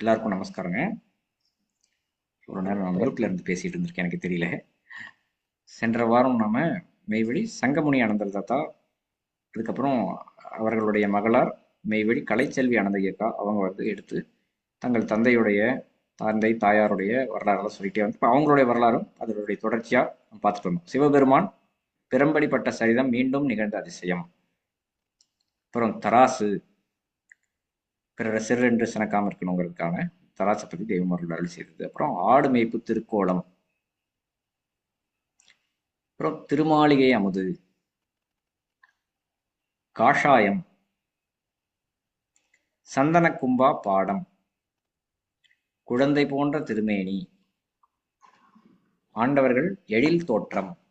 எல்லாருக்கும் நமஸ்காரங்க. ஒரு நேரம் நான் மியூட்ல இருந்து பேசிட்டு இருந்திருக்கேன் எனக்கு தெரியல. சென்ற வாரம் நாம மெய்வெளி சங்கமுனி அனந்தர் தாத்தா இதுக்கப்புறம் அவர்களுடைய மகளார் மெய்வெளி கலைச்செல்வி அனந்த இயக்கா அவங்க வந்து எடுத்து தங்கள் தந்தையுடைய தந்தை தாயாருடைய வரலாறுலாம் சொல்லிட்டே வந்து இப்போ அவங்களுடைய வரலாறும் அதனுடைய தொடர்ச்சியா பார்த்துட்டு வந்தோம். சிவபெருமான் பெரும்படிப்பட்ட சரிதம் மீண்டும் நிகழ்ந்த அதிசயம். அப்புறம் தராசு பிறர சிறென்று என்று சினக்காமல் இருக்கணுங்கிறதுக்காக தராசப்பதி தெய்வமர்கள் அருள் செய்தது. அப்புறம் ஆடு மேய்ப்பு திருக்கோலம் அப்புறம் திருமாளிகை அமுது. காஷாயம். சந்தன கும்பா பாடம். குழந்தை போன்ற திருமேனி. ஆண்டவர்கள் எழில் தோற்றம்.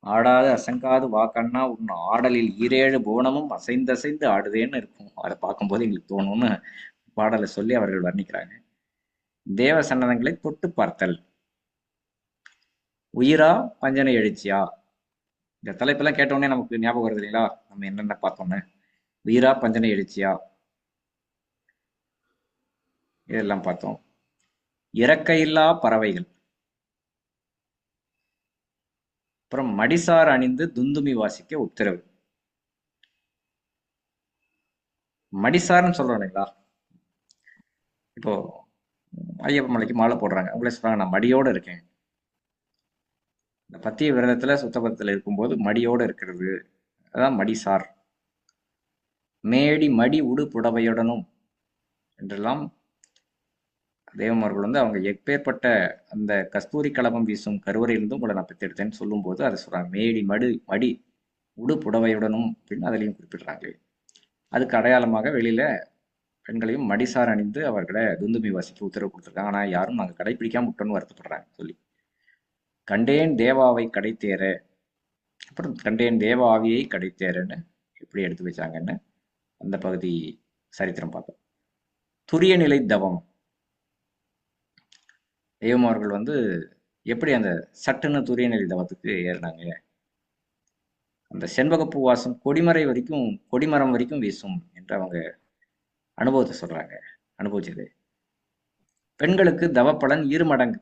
ஆடாது அசங்காது வாக்கண்ணா உன் ஆடலில் ஈரேழு புவனமும் அசைந்தசைந்து ஆடுதேன்னு இருக்கும். அதை பார்க்கும்போது எங்களுக்கு தோணும்னு பாடலை சொல்லி அவர்கள் வர்ணிக்கிறாங்க. தேவ சன்னதங்களை தொட்டு பார்த்தல். உயிரா பஞ்சனை எழுச்சியா? இந்த தலைப்பெல்லாம் கேட்டோடனே நமக்கு ஞாபகம் வருது இல்லைங்களா? நம்ம என்னென்ன பார்த்தோன்னு உயிரா பஞ்சனை எழுச்சியா? இதெல்லாம் பார்த்தோம். இறக்கையில்லா பறவைகள். அப்புறம் மடிசார் அணிந்து துந்துமி வாசிக்க உத்தரவு. மடிசார்னு சொல்றோம் இல்லைங்களா? இப்போ ஐயப்ப மலைக்கு மாலை போடுறாங்க. அவங்களே சொல்றாங்க நான் மடியோட இருக்கேன். இந்த பத்திய விரதத்துல சுத்தபத்தத்துல இருக்கும்போது மடியோட இருக்கிறது. அதான் மடிசார். மேடி மடி உடு புடவையுடனும் என்றெல்லாம் தேவமார்கள் வந்து அவங்க எப்பேற்பட்ட அந்த கஸ்தூரி கலபம் வீசும் கருவறையிலிருந்தும் உங்களை நான் பெற்றெடுத்தேன்னு சொல்லும்போது அதை சொல்றாங்க. மேடி மடு மடி உடு புடவையுடனும் அப்படின்னு அதுலேயும் குறிப்பிடுறாங்க அதுக்கு அடையாளமாக வெளியில பெண்களையும் மடிசார் அணிந்து அவர்களை துந்துமி வாசிக்க உத்தரவு கொடுத்துருக்காங்க. ஆனால் யாரும் நாங்கள் கடைபிடிக்காம விட்டோன்னு வருத்தப்படுறாங்க சொல்லி. கண்டேன் தேவாவை கடைத்தேற. அப்புறம் கண்டேன் தேவாவியை கடைத்தேறன்னு எப்படி எடுத்து வச்சாங்கன்னு அந்த பகுதி சரித்திரம் பார்த்தோம். துரிய நிலை தவம். தெய்வம் அவர்கள் வந்து எப்படி அந்த சட்டுன்னு துரியநெல் தவத்துக்கு ஏறினாங்க? அந்த செண்பகப்பூ வாசம் கொடிமறை வரைக்கும் கொடிமரம் வரைக்கும் வீசும் என்று அவங்க அனுபவத்தை சொல்றாங்க அனுபவிச்சது. பெண்களுக்கு தவப்பலன் இரு மடங்கு.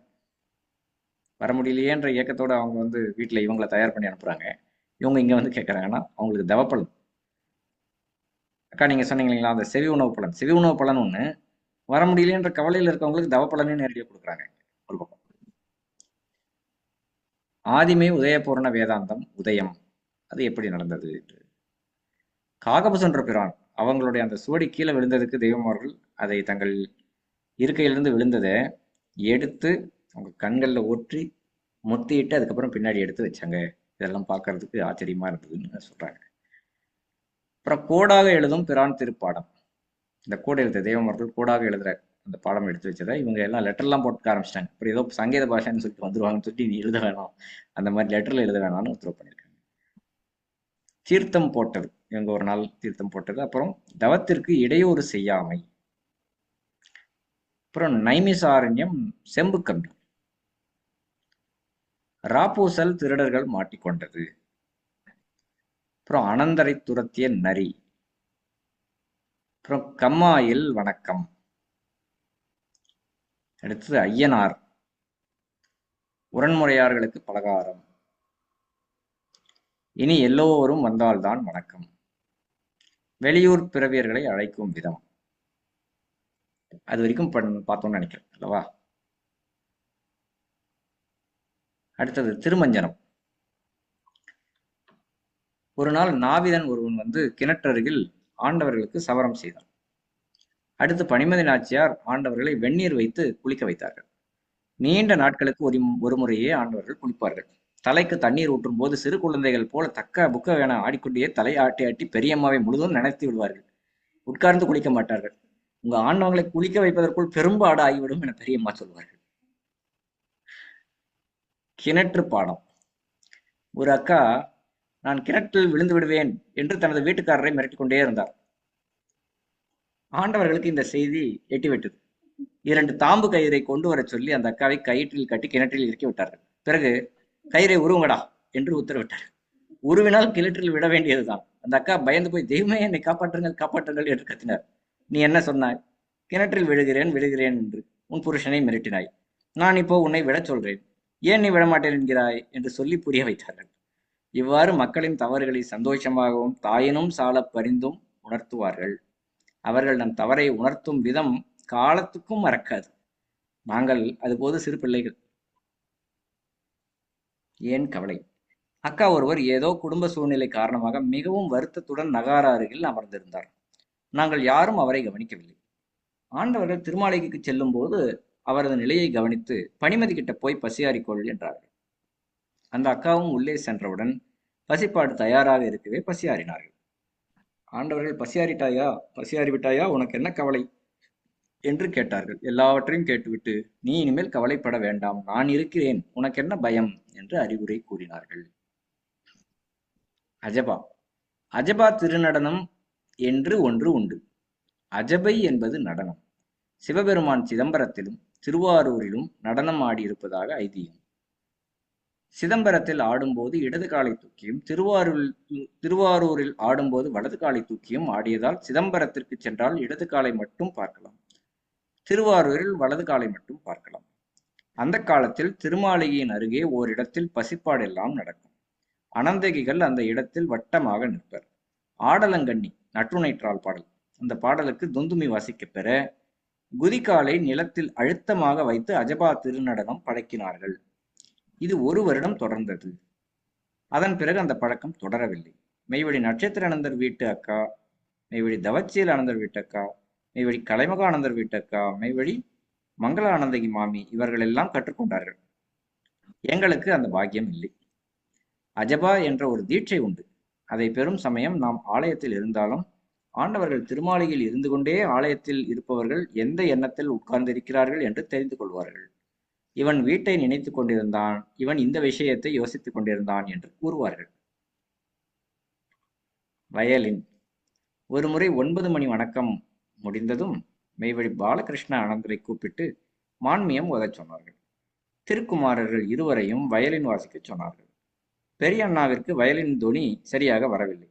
வர முடியலையேன்ற இயக்கத்தோட அவங்க வந்து வீட்டில் இவங்களை தயார் பண்ணி அனுப்புறாங்க. இவங்க இங்கே வந்து கேட்குறாங்கன்னா அவங்களுக்கு தவப்பலன். அக்கா நீங்கள் சொன்னீங்க இல்லைங்களா அந்த செவி உணவு பலன். செவி உணவு பலன் ஒன்று வர முடியலன்ற கவலையில் இருக்கவங்களுக்கு தவப்பலனே நேரடியாக கொடுக்குறாங்க. ஒரு பக்கம் ஆதிமை உதயபூர்ண வேதாந்தம் உதயம். அது எப்படி நடந்தது என்று. காகபசுன்ற பிரான் அவங்களுடைய அந்த சுவடி கீழே விழுந்ததுக்கு தெய்வமார்கள் அதை தங்கள் இருக்கையிலிருந்து விழுந்ததை எடுத்து அவங்க கண்கள்ல ஒற்றி முத்திட்டு அதுக்கப்புறம் பின்னாடி எடுத்து வச்சாங்க. இதெல்லாம் பார்க்கறதுக்கு ஆச்சரியமா இருந்ததுன்னு சொல்றாங்க. அப்புறம் கோடாக எழுதும் பிரான் திருப்பாடம். இந்த கோடை எழுத தேவமர்கள் கோடாக எழுதுற அந்த பாடம் எடுத்து வச்சதை இவங்க எல்லாம் லெட்டர்லாம் போட்டுக்க ஆரம்பிச்சிட்டாங்க. அப்புறம் ஏதோ சங்கீத பாஷான்னு சொல்லிட்டு வந்துருவாங்கன்னு சொல்லிட்டு நீ எழுத வேணாம். அந்த மாதிரி லெட்டர்ல எழுத வேணாம்னு உத்தரவு பண்ணியிருக்காங்க தீர்த்தம் போட்டது. இவங்க ஒரு நாள் தீர்த்தம் போட்டது. அப்புறம் தவத்திற்கு இடையூறு செய்யாமை. அப்புறம் நைமிசாரண்யம் செம்பு கம்பி. ராப்பூசல் திருடர்கள் மாட்டிக்கொண்டது. அப்புறம் அனந்தரை துரத்திய நரி. அப்புறம் கம்மாயில் வணக்கம். அடுத்தது ஐயனார். உரண்முறையார்களுக்கு பலகாரம். இனி எல்லோரும் வந்தால்தான் வணக்கம். வெளியூர் பிறவியர்களை அழைக்கும் விதம். அது வரைக்கும் பார்த்தோம்னு நினைக்கிறேன் அல்லவா? அடுத்தது திருமஞ்சனம். ஒரு நாள் நாவிதன் ஒருவன் வந்து கிணற்றருகில் ஆண்டவர்களுக்கு சவரம் செய்தான். அடுத்து பனிமதி நாச்சியார் ஆண்டவர்களை வெந்நீர் வைத்து குளிக்க வைத்தார்கள். நீண்ட நாட்களுக்கு ஒரு ஒரு முறையே ஆண்டவர்கள் குளிப்பார்கள். தலைக்கு தண்ணீர் ஊற்றும் போது சிறு குழந்தைகள் போல தக்க புக்க வேண ஆடிக்கொண்டே தலை ஆட்டி ஆட்டி பெரியம்மாவை முழுதும் நினைத்து விடுவார்கள். உட்கார்ந்து குளிக்க மாட்டார்கள். உங்க ஆண்டவங்களை குளிக்க வைப்பதற்குள் பெரும்பாடு ஆகிவிடும் என பெரியம்மா சொல்வார்கள். கிணற்று பாடம். ஒரு அக்கா நான் கிணற்றில் விழுந்து விடுவேன் என்று தனது வீட்டுக்காரரை மிரட்டிக் கொண்டே இருந்தார். ஆண்டவர்களுக்கு இந்த செய்தி எட்டிவிட்டது. இரண்டு தாம்பு கயிறை கொண்டு வர சொல்லி அந்த அக்காவை கயிற்றில் கட்டி கிணற்றில் இறக்கி விட்டார்கள். பிறகு கயிறை உருவங்கடா என்று உத்தரவிட்டார் உருவினால் கிணற்றில் விட வேண்டியதுதான். அந்த அக்கா பயந்து போய் தெய்வமே என்னை காப்பாற்றுங்கள் காப்பாற்றுங்கள் என்று கத்தினார். நீ என்ன சொன்னாய்? கிணற்றில் விழுகிறேன் விழுகிறேன் என்று உன் புருஷனை மிரட்டினாய். நான் இப்போ உன்னை விடச் சொல்றேன். ஏன் நீ விடமாட்டேன் என்கிறாய் என்று சொல்லி புரிய வைத்தார்கள். இவ்வாறு மக்களின் தவறுகளை சந்தோஷமாகவும் தாயினும் சால பரிந்தும் உணர்த்துவார்கள். அவர்கள் நம் தவறை உணர்த்தும் விதம் காலத்துக்கும் மறக்காது. நாங்கள் அதுபோது சிறு பிள்ளைகள். ஏன் கவலை? அக்கா ஒருவர் ஏதோ குடும்ப சூழ்நிலை காரணமாக மிகவும் வருத்தத்துடன் நகார அருகில் அமர்ந்திருந்தார். நாங்கள் யாரும் அவரை கவனிக்கவில்லை. ஆண்டவர்கள் திருமாளிகைக்கு செல்லும் போது அவரது நிலையை கவனித்து பணிமதி கிட்ட போய் பசியாறிக்கொள் என்றார்கள். அந்த அக்காவும் உள்ளே சென்றவுடன் பசிப்பாடு தயாராக இருக்கவே பசியாறினார்கள். ஆண்டவர்கள் பசியாறிட்டாயா? பசியாறிவிட்டாயா? உனக்கு என்ன கவலை? என்று கேட்டார்கள். எல்லாவற்றையும் கேட்டுவிட்டு நீ இனிமேல் கவலைப்பட வேண்டாம். நான் இருக்கிறேன். உனக்கு என்ன பயம்? என்று அறிவுரை கூறினார்கள். அஜபா. அஜபா திருநடனம் என்று ஒன்று உண்டு. அஜபை என்பது நடனம். சிவபெருமான் சிதம்பரத்திலும் திருவாரூரிலும் நடனம் ஆடியிருப்பதாக ஐதீகம். சிதம்பரத்தில் ஆடும்போது இடது காலை தூக்கியும் திருவாரூரில் திருவாரூரில் ஆடும்போது வலது காலை தூக்கியும் ஆடியதால் சிதம்பரத்திற்கு சென்றால் இடது காலை மட்டும் பார்க்கலாம். திருவாரூரில் வலது காலை மட்டும் பார்க்கலாம். அந்த காலத்தில் திருமாளிகையின் அருகே ஓரிடத்தில் பசிப்பாடெல்லாம் நடக்கும். அனந்தகிகள் அந்த இடத்தில் வட்டமாக நிற்பர். ஆடலங்கண்ணி நற்றுணைற்றால் பாடல். அந்த பாடலுக்கு துந்துமி வாசிக்க பெற குதிகாலை நிலத்தில் அழுத்தமாக வைத்து அஜபா திருநடனம் படைக்கினார்கள். இது ஒரு வருடம் தொடர்ந்தது. அதன் பிறகு அந்த பழக்கம் தொடரவில்லை. மெய்வழி நட்சத்திரானந்தர் வீட்டு அக்கா மெய்வழி தவச்சியல் ஆனந்தர் வீட்டு அக்கா மெய்வழி கலைமகானந்தர் வீட்டு அக்கா மெய்வழி மங்கள ஆனந்தகி மாமி இவர்கள் எல்லாம் கற்றுக்கொண்டார்கள். எங்களுக்கு அந்த பாக்கியம் இல்லை. அஜபா என்ற ஒரு தீட்சை உண்டு. அதை பெறும் சமயம் நாம் ஆலயத்தில் இருந்தாலும் ஆண்டவர்கள் திருமாளிகையில் இருந்து கொண்டே ஆலயத்தில் இருப்பவர்கள் எந்த எண்ணத்தில் உட்கார்ந்திருக்கிறார்கள் என்று தெரிந்து கொள்வார்கள். இவன் வீட்டை நினைத்து கொண்டிருந்தான். இவன் இந்த விஷயத்தை யோசித்துக் கொண்டிருந்தான் என்று கூறுவார்கள். வயலின் ஒரு முறை ஒன்பது மணி வணக்கம் முடிந்ததும் மெய்வழி பாலகிருஷ்ண அனந்தரை கூப்பிட்டு மான்மியம் உதச் சொன்னார்கள். திருக்குமாரர்கள் இருவரையும் வயலின் வாசிக்கச் சொன்னார்கள். பெரிய அண்ணாவிற்கு வயலின் துணி சரியாக வரவில்லை.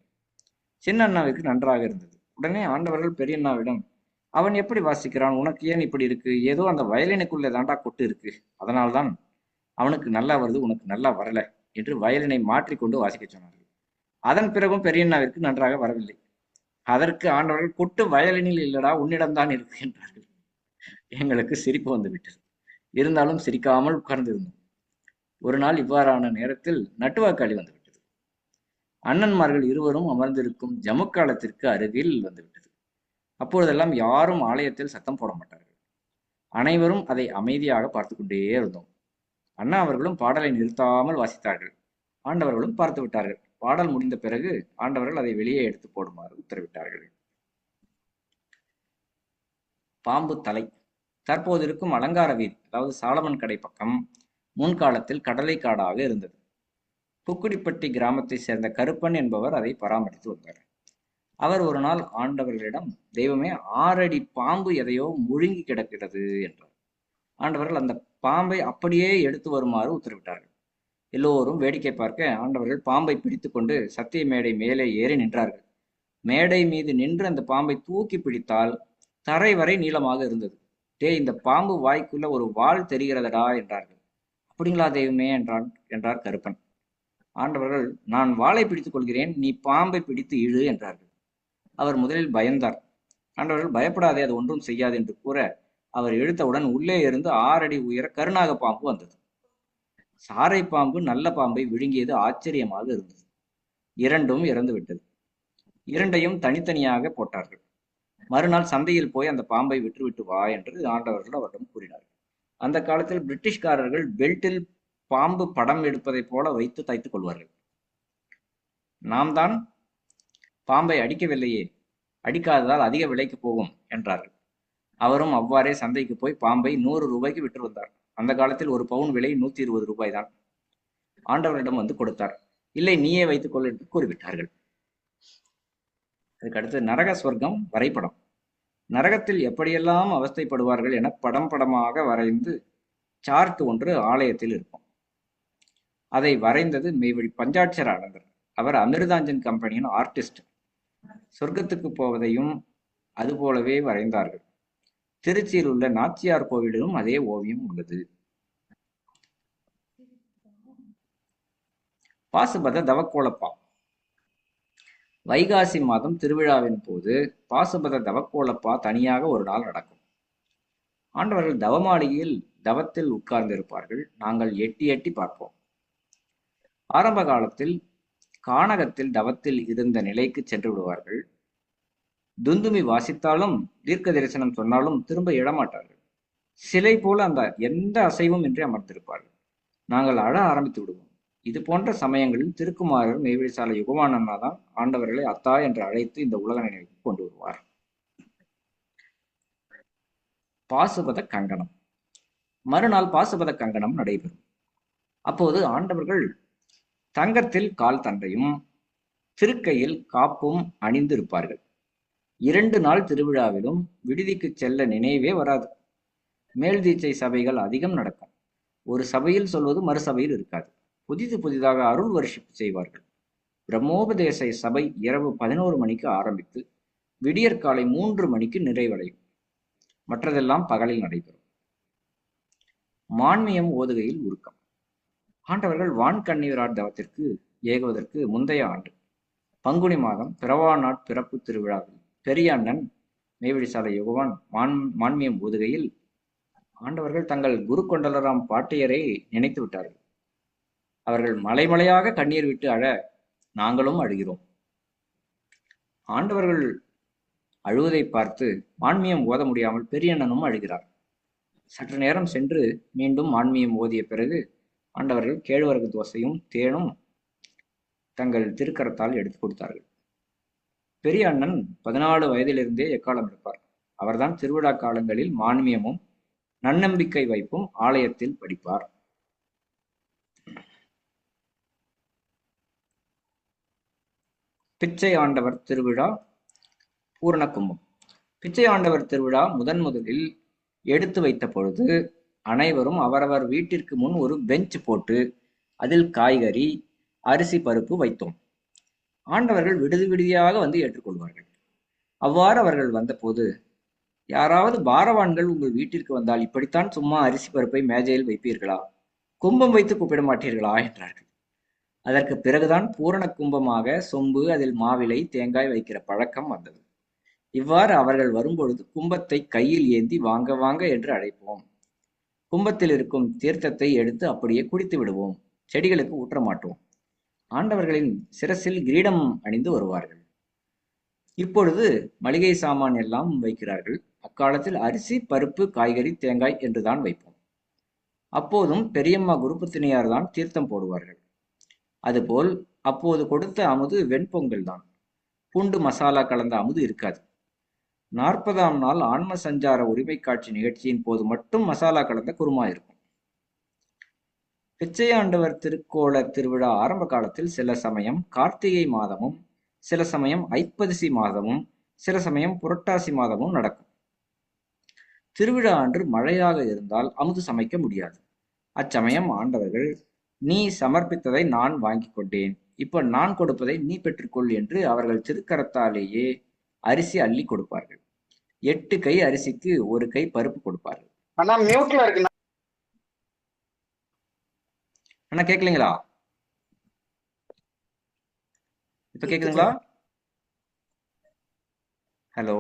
சின்ன அண்ணாவிற்கு நன்றாக இருந்தது. உடனே ஆண்டவர்கள் பெரிய அண்ணாவிடம் அவன் எப்படி வாசிக்கிறான்? உனக்கு ஏன் இப்படி இருக்கு? ஏதோ அந்த வயலினுக்குள்ளே தாண்டா கொட்டு இருக்கு. அதனால்தான் அவனுக்கு நல்லா வருது உனக்கு நல்லா வரல என்று வயலினை மாற்றிக்கொண்டு வாசிக்க சொன்னார்கள். அதன் பிறகும் பெரியண்ணாவிற்கு நன்றாக வரவில்லை. அதற்கு ஆண்டவர்கள் கொட்டு வயலினில் இல்லடா உன்னிடம்தான் இருக்கு என்றார்கள். எங்களுக்கு சிரிப்பு வந்துவிட்டது இருந்தாலும் சிரிக்காமல் உட்கார்ந்திருந்தோம். ஒரு நாள் இவ்வாறான நேரத்தில் நட்டுவாக்காளி வந்துவிட்டது அண்ணன்மார்கள் இருவரும் அமர்ந்திருக்கும் ஜமுக்காலத்திற்கு அருகில் வந்துவிட்டது அப்பொழுதெல்லாம் யாரும் ஆலயத்தில் சத்தம் போட மாட்டார்கள். அனைவரும் அதை அமைதியாக பார்த்து கொண்டே இருந்தோம். அண்ணா அவர்களும் பாடலை நிறுத்தாமல் வாசித்தார்கள். ஆண்டவர்களும் பார்த்து விட்டார்கள். பாடல் முடிந்த பிறகு ஆண்டவர்கள் அதை வெளியே எடுத்து போடுமாறு உத்தரவிட்டார்கள். பாம்பு தலை. தற்போது இருக்கும் அலங்கார வீதி அதாவது சாலமன் கடை பக்கம் முன்காலத்தில் கடலை காடாக இருந்தது. புக்குடிப்பட்டி கிராமத்தை சேர்ந்த கருப்பன் என்பவர் அதை பராமரித்து வந்தார். அவர் ஒரு நாள் ஆண்டவர்களிடம் தெய்வமே ஆறடி பாம்பு எதையோ முழுங்கி கிடக்கிறது என்றார். ஆண்டவர்கள் அந்த பாம்பை அப்படியே எடுத்து வருமாறு உத்தரவிட்டார்கள். எல்லோரும் வேடிக்கை பார்க்க ஆண்டவர்கள் பாம்பை பிடித்துக்கொண்டு சத்திய மேடை மேலே ஏறி நின்றார்கள். மேடை மீது நின்று அந்த பாம்பை தூக்கி பிடித்தால் தரை வரை நீளமாக இருந்தது. டே இந்த பாம்பு வாய்க்குள்ள ஒரு வால் தெரிகிறதடா என்றார்கள். அப்படிங்களா தெய்வமே என்றான் என்றார் கருப்பன். ஆண்டவர்கள் நான் வாளை பிடித்துக் கொள்கிறேன் நீ பாம்பை பிடித்து இழு என்றார்கள். அவர் முதலில் பயந்தார். ஆண்டவர்கள் பயப்படாதே அது ஒன்றும் செய்யாது என்று கூற அவர் எழுத்தவுடன் உள்ளே இருந்து ஆறடி உயர கருணாக பாம்பு வந்தது. சாரை பாம்பு நல்ல பாம்பை விழுங்கியது ஆச்சரியமாக இருந்தது. இரண்டும் இறந்து விட்டது. இரண்டையும் தனித்தனியாக போட்டார்கள். மறுநாள் சந்தையில் போய் அந்த பாம்பை விட்டுவிட்டு வா என்று ஆண்டவர்கள் அவரிடம் கூறினார்கள். அந்த காலத்தில் பிரிட்டிஷ்காரர்கள் பெல்ட்டில் பாம்பு படம் எடுப்பதைப் போல வைத்து தைத்துக் கொள்வார்கள். நாம் தான் பாம்பை அடிக்கவில்லையே அடிக்காததால் அதிக விலைக்கு போகும் என்றார்கள். அவரும் அவ்வாறே சந்தைக்கு போய் பாம்பை நூறு ரூபாய்க்கு விற்று வந்தார். அந்த காலத்தில் ஒரு பவுன் விலை நூத்தி இருபது ரூபாய் தான். ஆண்டவரிடம் வந்து கொடுத்தார். இல்லை நீயே வைத்துக்கொள் என்று கூறிவிட்டார்கள். அதுக்கு அடுத்து நரக சொர்க்கம் வரைபடம். நரகத்தில் எப்படியெல்லாம் அவஸ்தைப்படுவார்கள் என படம் படமாக வரைந்து சார்ட் ஒன்று ஆலயத்தில் இருக்கும். அதை வரைந்தது மெய்வழி பஞ்சாட்சர ஆனந்தர். அவர் அமிர்தாஞ்சன் கம்பெனியின் ஆர்டிஸ்ட். சொர்க்கத்துக்கு போவதையும் அதுபோலவே வரைந்தார்கள். திருச்சியில் உள்ள நாச்சியார் கோவிலிலும் அதே ஓவியம் உள்ளது. பாசுபத தவக்கோலப்பா. வைகாசி மாதம் திருவிழாவின் போது பாசுபத தவக்கோலப்பா தனியாக ஒரு நாள் நடக்கும். ஆண்டவர்கள் தவமாளிகையில் தவத்தில் உட்கார்ந்திருப்பார்கள். நாங்கள் எட்டி எட்டி பார்ப்போம். ஆரம்ப காலத்தில் கானகத்தில் தவத்தில் இருந்த நிலைக்கு சென்று விடுவார்கள். துந்துமி வாசித்தாலும் தீர்க்க தரிசனம் சொன்னாலும் திரும்ப எழமாட்டார்கள். சிலை போல அந்த எந்த அசைவும் இன்றி அமர்ந்திருப்பார்கள். நாங்கள் அழ ஆரம்பித்து விடுவோம். இது போன்ற சமயங்களில் திருக்குமாரர் மெய்வெளிசாலை யுகவானன்னா தான் ஆண்டவர்களை அத்தா என்று அழைத்து இந்த உலக நினைவுக்கு கொண்டு வருவார். பாசுபத கங்கணம். மறுநாள் பாசுபத கங்கணம் நடைபெறும். அப்போது ஆண்டவர்கள் தங்கத்தில் கால் தண்டையும் திருக்கையில் காப்பும் அணிந்திருப்பார்கள். இரண்டு நாள் திருவிழாவிலும் விடுதிக்கு செல்ல நினைவே வராது. மேல்தீச்சை சபைகள் அதிகம் நடக்கும். ஒரு சபையில் சொல்வது மறு சபையில் இருக்காது. புதிது புதிதாக அருள் வருஷிப்பு செய்வார்கள். பிரம்மோபதேச சபை இரவு பதினோரு மணிக்கு ஆரம்பித்து விடியற்காலை மூன்று மணிக்கு நிறைவடையும். மற்றதெல்லாம் பகலில் நடைபெறும். மான்மியம் ஓதுகையில் உருக்கம். ஆண்டவர்கள் வான் கண்ணீரார் தவத்திற்கு ஏகுவதற்கு முந்தைய ஆண்டு பங்குனி மாதம் பிறவாநாட் பிறப்பு திருவிழாவில் பெரிய அண்ணன் மேவடிசாலை யுகவான் மான் மான்மியம் ஓதுகையில் ஆண்டவர்கள் தங்கள் குரு கொண்டலராம் பாட்டியரை நினைத்து விட்டார்கள். அவர்கள் மலைமலையாக கண்ணீர் விட்டு அழ நாங்களும் அழுகிறோம். ஆண்டவர்கள் அழுவதை பார்த்து மான்மியம் ஓத முடியாமல் பெரியண்ணனும் அழுகிறார். சற்று நேரம் சென்று மீண்டும் மான்மியம் ஓதிய பிறகு ஆண்டவர்கள் கேழ்வரகு தோசையும் தேனும் தங்கள் திருக்கரத்தால் எடுத்து கொடுத்தார்கள். பெரிய அண்ணன் பதினாலு வயதிலிருந்தே எக்காலம் இருப்பார் அவர்தான் திருவிழா காலங்களில் மான்மியமும் நன்னம்பிக்கை வைப்பும் ஆலயத்தில் படிப்பார். பிச்சை ஆண்டவர் திருவிழா பூரண கும்பம். பிச்சை ஆண்டவர் திருவிழா முதன் முதலில் எடுத்து வைத்த பொழுது அனைவரும் அவரவர் வீட்டிற்கு முன் ஒரு பெஞ்ச் போட்டு அதில் காய்கறி அரிசி பருப்பு வைத்தோம். ஆண்டவர்கள் விடுதி விடுதியாக வந்து ஏற்றுக்கொள்வார்கள். அவ்வாறு அவர்கள் வந்தபோது யாராவது பாரவான்கள் உங்கள் வீட்டிற்கு வந்தால் இப்படித்தான் சும்மா அரிசி பருப்பை மேஜையில் வைப்பீர்களா? கும்பம் வைத்து கூப்பிட மாட்டீர்களா? என்றார்கள். அதற்கு பிறகுதான் பூரண கும்பமாக சொம்பு அதில் மாவிலை தேங்காய் வைக்கிற பழக்கம் வந்தது. இவ்வாறு அவர்கள் வரும்பொழுது கும்பத்தை கையில் ஏந்தி வாங்க வாங்க என்று அழைப்போம். கும்பத்தில் இருக்கும் தீர்த்தத்தை எடுத்து அப்படியே குடித்து விடுவோம். செடிகளுக்கு ஊற்ற மாட்டோம். ஆண்டவர்களின் சிரசில் கிரீடம் அணிந்து வருவார்கள். இப்பொழுது மளிகை சாமான் எல்லாம் வைக்கிறார்கள். அக்காலத்தில் அரிசி பருப்பு காய்கறி தேங்காய் என்றுதான் வைப்போம். அப்போதும் பெரியம்மா குருபத்தினியார் தான் தீர்த்தம் போடுவார்கள். அதுபோல் அப்போது கொடுத்த அமுது வெண்பொங்கல் தான். பூண்டு மசாலா கலந்த அமுது இருக்காது. நாற்பதாம் நாள் ஆன்ம சஞ்சார உரிமை காட்சி நிகழ்ச்சியின் போது மட்டும் மசாலா கலந்த குருமா இருக்கும். பிச்சையாண்டவர் திருக்கோள திருவிழா ஆரம்ப காலத்தில் சில சமயம் கார்த்திகை மாதமும் சில சமயம் ஐப்பதிசி மாதமும் சில சமயம் புரட்டாசி மாதமும் நடக்கும். திருவிழா அன்று மழையாக இருந்தால் அமுது சமைக்க முடியாது. அச்சமயம் ஆண்டவர்கள் நீ சமர்ப்பித்ததை நான் வாங்கி கொண்டேன். இப்ப நான் கொடுப்பதை நீ பெற்றுக்கொள் என்று அவர்கள் திருக்கரத்தாலேயே அரிசி அள்ளி கொடுப்பார்கள். எட்டு கை அரிசிக்கு ஒரு கை பருப்பு கொடுப்பார்கள். ஆனா மியூட்ல இருக்கு அண்ணா கேட்கலீங்களா இப்ப கேக்குதுங்களா? ஹலோ?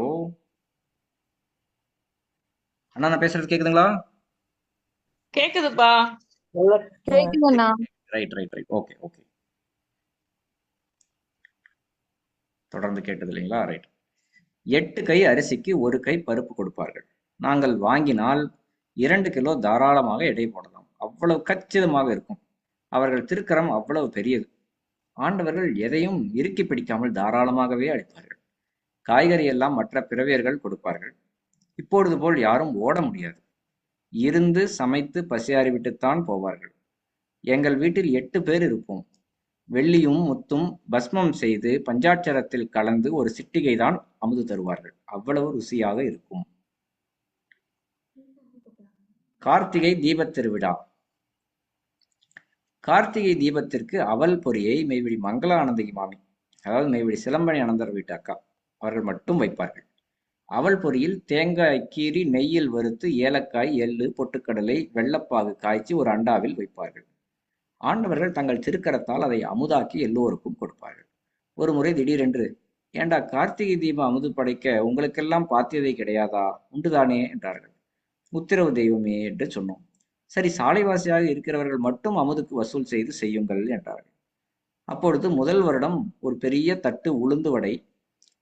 அண்ணா நான் பேசுறது கேக்குதுங்களா? கேக்குதுப்பா. கேக்குதுண்ணா. Right right right okay okay தொடர்ந்து கேட்டது இல்லைங்களா ரைட் எட்டு கை அரிசிக்கு ஒரு கை பருப்பு கொடுப்பார்கள். நாங்கள் வாங்கினால் இரண்டு கிலோ தாராளமாக எடை போடலாம். அவ்வளவு கச்சிதமாக இருக்கும். அவர்கள் திருக்கரம் அவ்வளவு பெரியது. ஆண்டவர்கள் எதையும் இறுக்கி பிடிக்காமல் தாராளமாகவே அளிப்பார்கள். காய்கறி எல்லாம் மற்ற பிறவியர்கள் கொடுப்பார்கள். இப்பொழுது போல் யாரும் ஓட முடியாது. இருந்து சமைத்து பசியாறிவிட்டுத்தான் போவார்கள். எங்கள் வீட்டில் எட்டு பேர் இருப்போம். வெள்ளியும் முத்தும் பஸ்மம் செய்து பஞ்சாட்சரத்தில் கலந்து ஒரு சிட்டிகை தான் அமுது தருவார்கள். அவ்வளவு ருசியாக இருக்கும். கார்த்திகை தீபத் திருவிழா கார்த்திகை தீபத்திற்கு அவல் பொறியை மெய்விழி மங்கள ஆனந்தகி மாமி அதாவது மெய்விழி சிலம்பணி அனந்தர் வீட்டு அக்கா அவர்கள் மட்டும் வைப்பார்கள். அவல் பொரியில் தேங்காய் கீறி நெய்யில் வறுத்து ஏலக்காய் எள்ளு பொட்டுக்கடலை வெள்ளப்பாகு காய்ச்சி ஒரு அண்டாவில் வைப்பார்கள். ஆண்டவர்கள் தங்கள் திருக்கரத்தால் அதை அமுதாக்கி எல்லோருக்கும் கொடுப்பார்கள். ஒரு முறை திடீரென்று ஏண்டா கார்த்திகை தீபம் அமுது படைக்க உங்களுக்கெல்லாம் பாத்தியதை கிடையாதா? உண்டுதானே? என்றார்கள். உத்தரவு தெய்வமே என்று சொன்னோம். சரி சாலைவாசியாக இருக்கிறவர்கள் மட்டும் அமுதுக்கு வசூல் செய்து செய்யுங்கள் என்றார்கள். அப்பொழுது முதல் வருடம் ஒரு பெரிய தட்டு உளுந்து வடை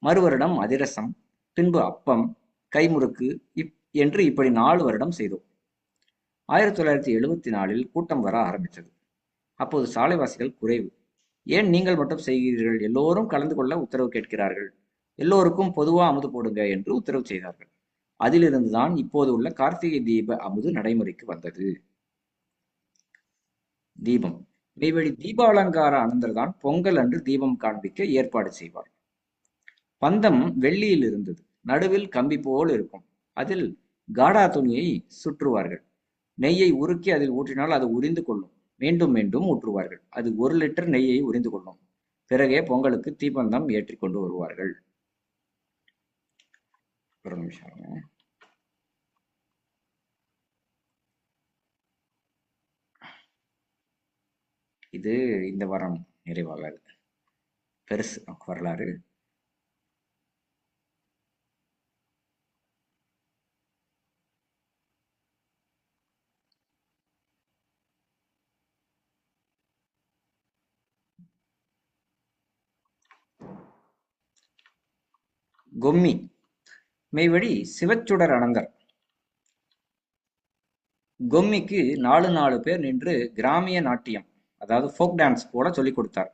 மறுவருடம் அதிரசம் பின்பு அப்பம் கைமுறுக்கு இப் என்று இப்படி நாலு வருடம் செய்தோம். ஆயிரத்தி தொள்ளாயிரத்தி எழுபத்தி நாலில் கூட்டம் வர ஆரம்பித்தது. அப்போது சாலைவாசிகள் குறைவு. ஏன் நீங்கள் மட்டும் செய்கிறீர்கள்? எல்லோரும் கலந்து கொள்ள உத்தரவு கேட்கிறார்கள். எல்லோருக்கும் பொதுவா அமுது போடுங்க என்று உத்தரவு செய்தார்கள். அதிலிருந்துதான் இப்போது உள்ள கார்த்திகை தீப அமுது நடைமுறைக்கு வந்தது. தீபம். இடைவெளி தீபாலங்கார அனந்தர் தான் பொங்கல் அன்று தீபம் காண்பிக்க ஏற்பாடு செய்வார். பந்தம் வெள்ளியில் இருந்தது. நடுவில் கம்பி போல் இருக்கும். அதில் காடா துணியை சுற்றுவார்கள். நெய்யை உருக்கி அதில் ஊற்றினால் அது உறிந்து கொள்ளும். மீண்டும் மீண்டும் ஊற்றுவார்கள். அது ஒரு லிட்டர் நெய்யை உறிந்து கொள்ளும். பிறகே பொங்கலுக்கு தீபந்தம் ஏற்றி கொண்டு வருவார்கள். ஒரு நிமிஷம் இது இந்த வாரம் நிறைவாகாது. பெருசு வரலாறு. கொம்மி. மெய்வழி சிவச்சுடர் அனந்தர். கொம்மிக்கு நாலு நாலு பேர் நின்று கிராமிய நாட்டியம் அதாவது ஃபோக் டான்ஸ் போல சொல்லிக் கொடுத்தார்.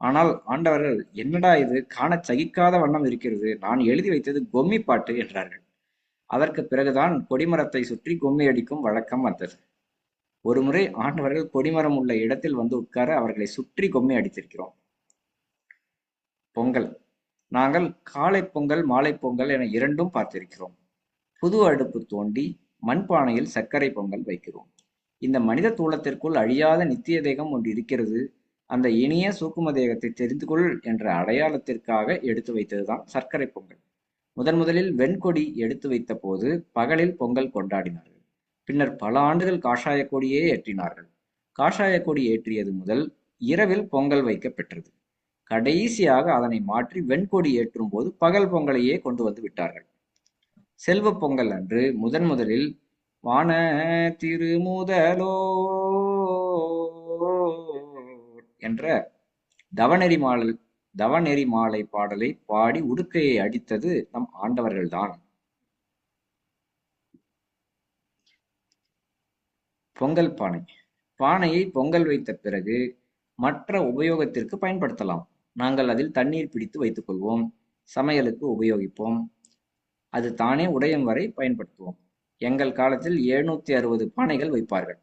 ஆனால் ஆண்டவர்கள் என்னடா இது காண சகிக்காத வண்ணம் இருக்கிறது நான் எழுதி வைத்தது கொம்மி பாட்டு என்றார்கள். அதற்கு பிறகுதான் கொடிமரத்தை சுற்றி கொம்மி அடிக்கும் வழக்கம் வந்தது. ஒருமுறை ஆண்டவர்கள் கொடிமரம் உள்ள இடத்தில் வந்து உட்கார அவர்களை சுற்றி கொம்மி அடித்திருக்கிறோம். பொங்கல். நாங்கள் காலை பொங்கல் மாலை பொங்கல் என இரண்டும் பார்த்திருக்கிறோம். புது அடுப்பு தோண்டி மண்பானையில் சர்க்கரை பொங்கல் வைக்கிறோம். இந்த மனித தூளத்திற்குள் அழியாத நித்திய தேகம் ஒன்று இருக்கிறது. அந்த இனிய சூக்கும தேகத்தை தெரிந்து கொள் என்ற அடையாளத்திற்காக எடுத்து வைத்ததுதான் சர்க்கரை பொங்கல். முதன் முதலில் வெண்கொடி எடுத்து வைத்த போது பகலில் பொங்கல் கொண்டாடினார்கள். பின்னர் பல ஆண்டுகள் காஷாய கொடியே ஏற்றினார்கள். காஷாய கொடி ஏற்றியது முதல் இரவில் பொங்கல் வைக்கப்பெற்றது. கடைசியாக அதனை மாற்றி வெண்கொடி ஏற்றும் போது பகல் பொங்கலையே கொண்டு வந்து விட்டார்கள். செல்வ பொங்கல் அன்று முதன் முதலில் வான திருமுதலோ என்ற தவநெறி மாலை தவநெறி மாலை பாடலை பாடி உடுக்கையை அடித்தது நம் ஆண்டவர்கள்தான். பொங்கல் பானை. பானையை பொங்கல் வைத்த பிறகு மற்ற உபயோகத்திற்கு பயன்படுத்தலாம். நாங்கள் அதில் தண்ணீர் பிடித்து வைத்துக் கொள்வோம் சமையலுக்கு உபயோகிப்போம். அது தானே உடையும் வரை பயன்படுத்துவோம். எங்கள் காலத்தில் எழுநூத்தி அறுபது பானைகள் வைப்பார்கள்.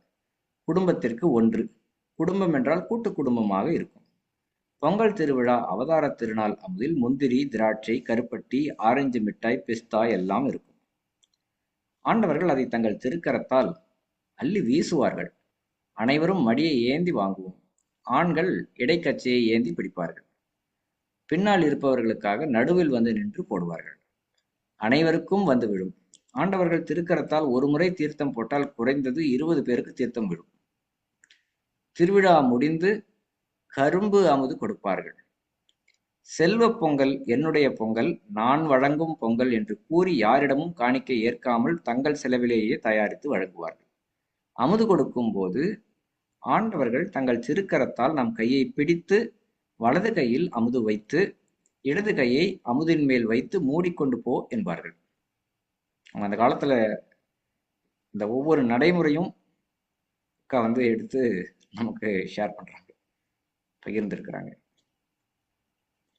குடும்பத்திற்கு ஒன்று. குடும்பம் என்றால் கூட்டு குடும்பமாக இருக்கும். பொங்கல் திருவிழா அவதார திருநாள் அமுதில் முந்திரி திராட்சை கருப்பட்டி ஆரஞ்சு மிட்டாய் பிஸ்தா எல்லாம் இருக்கும். ஆண்டவர்கள் அதை தங்கள் திருக்கரத்தால் அள்ளி வீசுவார்கள். அனைவரும் மடியை ஏந்தி வாங்குவோம். ஆண்கள் இடைக்கச்சையை ஏந்தி பிடிப்பார்கள். பின்னால் இருப்பவர்களுக்காக நடுவில் வந்து நின்று போடுவார்கள். அனைவருக்கும் வந்து விழும். ஆண்டவர்கள் திருக்கரத்தால் ஒரு முறை தீர்த்தம் போட்டால் குறைந்தது இருபது பேருக்கு தீர்த்தம் விடும் திருவிழா முடிந்து கரும்பு அமுது கொடுப்பார்கள். செல்வ பொங்கல் என்னுடைய பொங்கல் நான் வழங்கும் பொங்கல் என்று கூறி யாரிடமும் காணிக்கை ஏற்காமல் தங்கள் செலவிலேயே தயாரித்து வழங்குவார்கள். அமுது கொடுக்கும் போது ஆண்டவர்கள் தங்கள் திருக்கரத்தால் நம் கையை பிடித்து வலது கையில் அமுது வைத்து இடது கையை அமுதின் மேல் வைத்து மூடிக்கொண்டு போ என்பார்கள். அந்த காலத்துல இந்த ஒவ்வொரு நடைமுறையும் அக்கா வந்து எடுத்து நமக்கு ஷேர் பண்றாங்க. பகிர்ந்திருக்கிறாங்க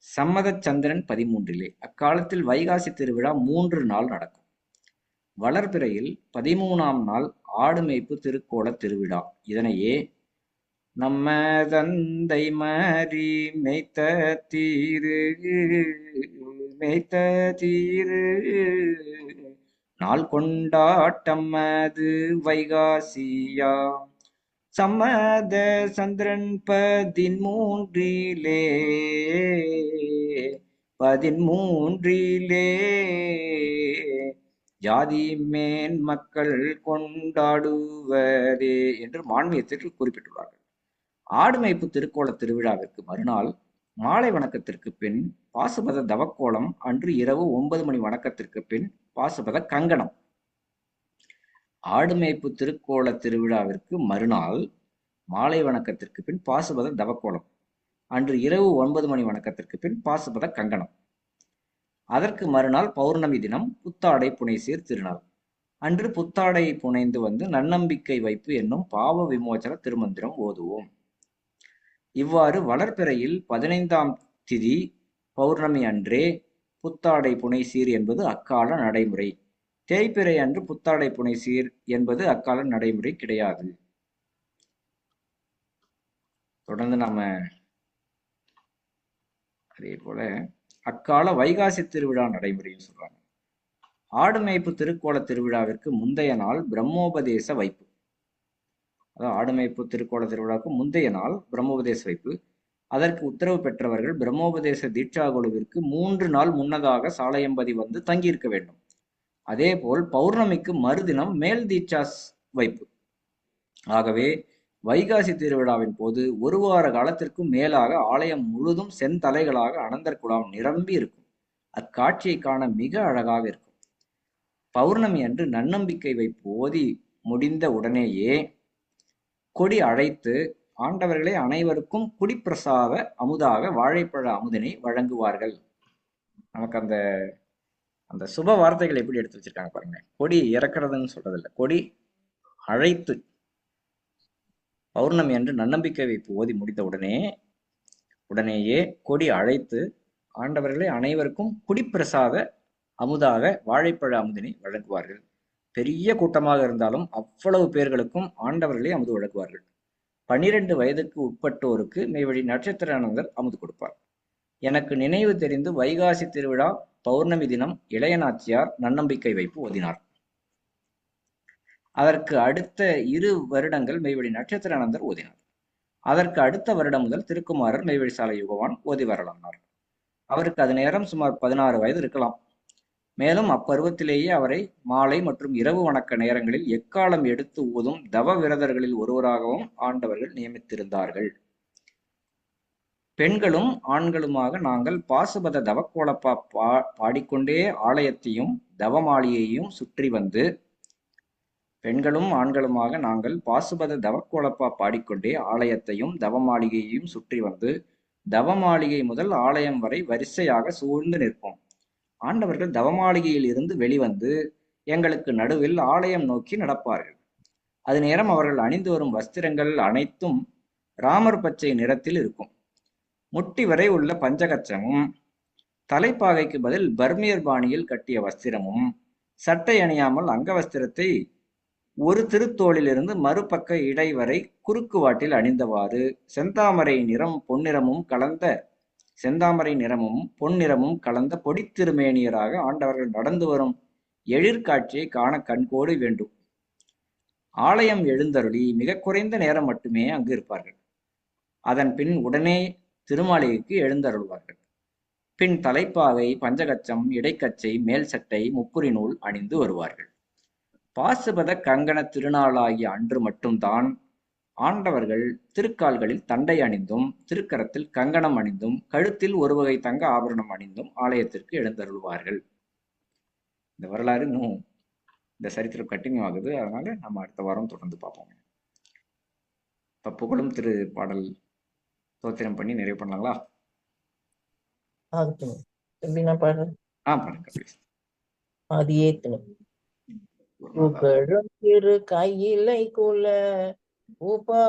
சம்மத சந்திரன் பதிமூன்றிலே அக்காலத்தில் வைகாசி திருவிழா மூன்று நாள் நடக்கும். வளர்பிறையில் பதிமூணாம் நாள் ஆடு மேய்ப்பு திருக்கோள திருவிழா. இதனையே நம்ம தந்தை மாறி மெய்த்த தீரு மெய்த்த தீரு. நாள் கொண்டாட்டம் அது வைகாசியா. சம்மத சந்திரன் பதிமூன்றிலே பதிமூன்றிலே ஜாதி மேன் மக்கள் கொண்டாடுவதே என்று மாண்மியத்திற்கு குறிப்பிட்டுள்ளார்கள். ஆடுமைப்பு திருக்கோள திருவிழாவிற்கு மறுநாள் மாலை வணக்கத்திற்கு பின் பாசுபத தவக்கோலம் அன்று இரவு ஒன்பது மணி வணக்கத்திற்கு பின் பாசுபத கங்கணம். ஆடுமேய்ப்பு திருக்கோள திருவிழாவிற்கு மறுநாள் மாலை வணக்கத்திற்கு பின் பாசுபத தவக்கோலம் அன்று இரவு ஒன்பது மணி வணக்கத்திற்கு பின் பாசுபத கங்கணம். அதற்கு மறுநாள் பௌர்ணமி தினம் புத்தாடை புனைசீர் திருநாள். அன்று புத்தாடை புனைந்து வந்து நன்னம்பிக்கை வைப்பு என்னும் பாவ விமோச்சன திருமந்திரம் ஓதுவோம். இவ்வாறு வளர்பிறையில் பதினைந்தாம் திதி பௌர்ணமி அன்றே புத்தாடை புனை சீர் என்பது அக்கால நடைமுறை. தேய்பிறை அன்று புத்தாடை புனை சீர் என்பது அக்கால நடைமுறை கிடையாது. தொடர்ந்து நாம அதே போல அக்கால வைகாசி திருவிழா நடைமுறையும் சொல்றாங்க. ஆடு மேய்ப்பு திருக்கோல திருவிழாவிற்கு முந்தைய நாள் பிரம்மோபதேச வைப்பு. அதாவது ஆடுமைப்பு திருக்கோள திருவிழாவுக்கு முந்தைய நாள் பிரம்மோபதேச வைப்பு. அதற்கு உத்தரவு பெற்றவர்கள் பிரம்மோபதேச தீட்சா குழுவிற்கு மூன்று நாள் முன்னதாக சாலையம்பதி வந்து தங்கியிருக்க வேண்டும். அதே போல் பௌர்ணமிக்கு மறுதினம் மேல் தீட்சா வைப்பு. ஆகவே வைகாசி திருவிழாவின் போது ஒரு வார காலத்திற்கும் மேலாக ஆலயம் முழுதும் செந்தலைகளாக அனந்தர் குழாம் நிரம்பி இருக்கும். அக்காட்சியை காண மிக அழகாக இருக்கும். பௌர்ணமி அன்று நன்னம்பிக்கை வைப்பு ஓதி முடிந்த உடனேயே கொடி அழைத்து ஆண்டவர்களே அனைவருக்கும் குடிப்பிரசாத அமுதாக வாழைப்பழ அமுதினை வழங்குவார்கள். நமக்கு அந்த அந்த சுப வார்த்தைகள் எப்படி எடுத்து வச்சிருக்காங்க பாருங்க. கொடி இறக்குறதுன்னு சொல்றதில்ல. கொடி அழைத்து பௌர்ணமி என்று நன்னம்பிக்கை வைப்பு ஓதி முடித்த உடனே உடனேயே கொடி அழைத்து ஆண்டவர்களே அனைவருக்கும் குடிப்பிரசாத அமுதாக வாழைப்பழ அமுதினை வழங்குவார்கள். பெரிய கூட்டமாக இருந்தாலும் அவ்வளவு பேர்களுக்கும் ஆண்டவர்களே அமுது வழங்குவார்கள். பனிரெண்டு வயதுக்கு உட்பட்டோருக்கு மெய்வழி நட்சத்திரானந்தர் அமுது கொடுப்பார். எனக்கு நினைவு தெரிந்து வைகாசி திருவிழா பௌர்ணமி தினம் இளையநாச்சியார் நன்னம்பிக்கை வைப்பு ஓதினார். அதற்கு அடுத்த இரு வருடங்கள் மெய்வழி நட்சத்திரானந்தர் ஓதினார். அதற்கு அடுத்த வருடம் முதல் திருக்குமாரர் மெய்வழி சாலை யுகவான் ஓதி வரலானார். அவருக்கு அது நேரம் சுமார் பதினாறு வயது இருக்கலாம். மேலும் அப்பருவத்திலேயே அவரை மாலை மற்றும் இரவு வணக்க நேரங்களில் எக்காலம் எடுத்து ஊதும் தவ விரதர்களில் ஒருவராகவும் ஆண்டவர்கள் நியமித்திருந்தார்கள். பெண்களும் ஆண்களுமாக நாங்கள் பாசுபத தவக்கோலப்பா பா பாடிக்கொண்டே ஆலயத்தையும் தவமாளியையும் சுற்றி வந்து பெண்களும் ஆண்களுமாக நாங்கள் பாசுபத தவக்கோலப்பா பாடிக்கொண்டே ஆலயத்தையும் தவமாளிகையையும் சுற்றி வந்து தவமாளிகை முதல் ஆலயம் வரை வரிசையாக சூழ்ந்து நிற்போம். ஆண்டவர்கள் தவமாளிகையில் இருந்து வெளிவந்து எங்களுக்கு நடுவில் ஆலயம் நோக்கி நடப்பார்கள். அது நேரம் அவர்கள் அணிந்து வரும் வஸ்திரங்கள் அனைத்தும் ராமர் பச்சை நிறத்தில் இருக்கும். முட்டி வரை உள்ள பஞ்சகச்சமும் தலைப்பாகைக்கு பதில் பர்மியர் பாணியில் கட்டிய வஸ்திரமும் சட்டை அணியாமல் அங்கவஸ்திரத்தை ஒரு திருத்தோளிலிருந்து மறுபக்க இடை வரை குறுக்கு வாட்டில் அணிந்தவாறு செந்தாமரை நிறம் பொன்னிறமும் கலந்த செந்தாமரை நிறமும் பொன் நிறமும் கலந்த பொடித்திருமேனியராக ஆண்டவர்கள் நடந்து வரும் எழிற்காட்சியை காண கண்கோடு வேண்டும். ஆலயம் எழுந்தருளி மிக குறைந்த நேரம் மட்டுமே அங்கு இருப்பார்கள். அதன் பின் உடனே திருமாளிகைக்கு எழுந்தருள்வார்கள். பின் தலைப்பாவை பஞ்சகச்சம் இடைக்கச்சை மேல் சட்டை முப்புரி நூல் அணிந்து வருவார்கள். பாசுபத கங்கண திருநாளாகிய அன்று மட்டும்தான் ஆண்டவர்கள் திருக்கால்களில் தண்டை அணிந்தும் திருக்கரத்தில் கங்கணம் அணிந்தும் கழுத்தில் ஒரு வகை தங்க ஆபரணம் அணிந்தும் ஆலயத்திற்கு எழுந்தருள்வார்கள். இந்த வரலாறு இன்னும் இந்த சரித்திரம் கண்டினியூ ஆகுது அதனால நம்ம அடுத்த வாரம் தொடர்ந்து பார்ப்போம். இப்ப புகழும் திரு பாடல் தோத்திரம் பண்ணி நிறைவு பண்ணலாங்களா? ஆ ஏத்தணும். புகழும் திரு கையிலை குல उपा